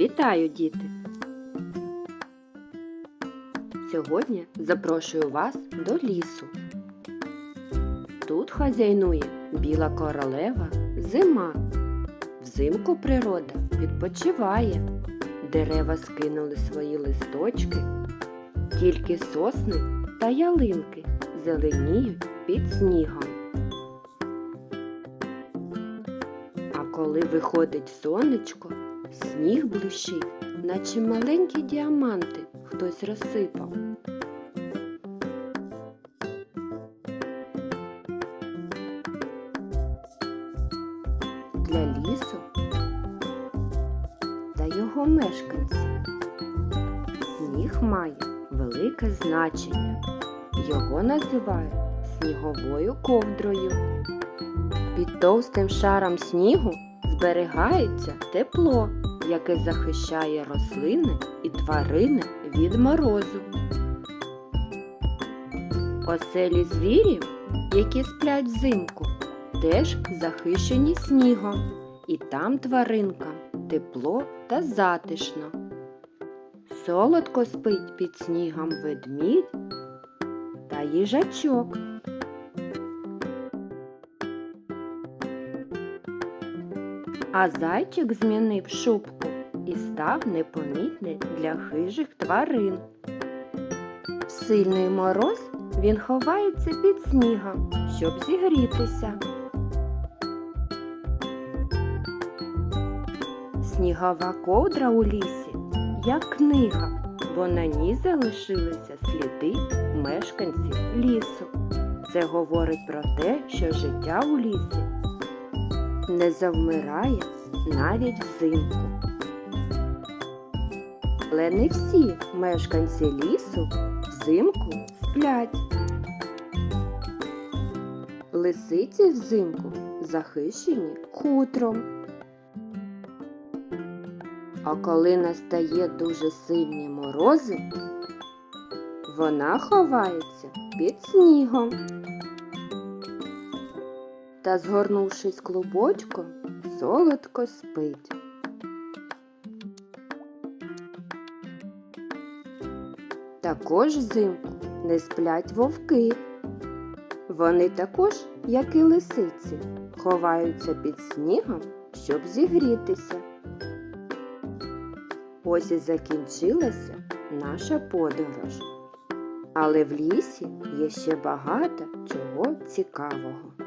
Вітаю, діти! Сьогодні запрошую вас до лісу. Тут хазяйнує біла королева зима. Взимку природа відпочиває. Дерева скинули свої листочки, тільки сосни та ялинки зеленіють під снігом. А коли виходить сонечко, сніг блищить, наче маленькі діаманти хтось розсипав. Для лісу та його мешканців сніг має велике значення. Його називають сніговою ковдрою. Під товстим шаром снігу зберігається тепло, яке захищає рослини і тварини від морозу. Оселі звірів, які сплять взимку, теж захищені снігом, і там тваринкам тепло та затишно. Солодко спить під снігом ведмідь та їжачок. А зайчик змінив шубку і став непомітний для хижих тварин. В сильний мороз він ховається під снігом, щоб зігрітися. Снігова ковдра у лісі, як книга, бо на ній залишилися сліди мешканців лісу. Це говорить про те, що життя у лісі не завмирає навіть взимку. Але не всі мешканці лісу взимку сплять. Лисиці взимку захищені хутром. А коли настає дуже сильні морози, вона ховається під снігом та, згорнувшись клубочком, солодко спить. Також взимку не сплять вовки. Вони також, як і лисиці, ховаються під снігом, щоб зігрітися. Ось і закінчилася наша подорож. Але в лісі є ще багато чого цікавого.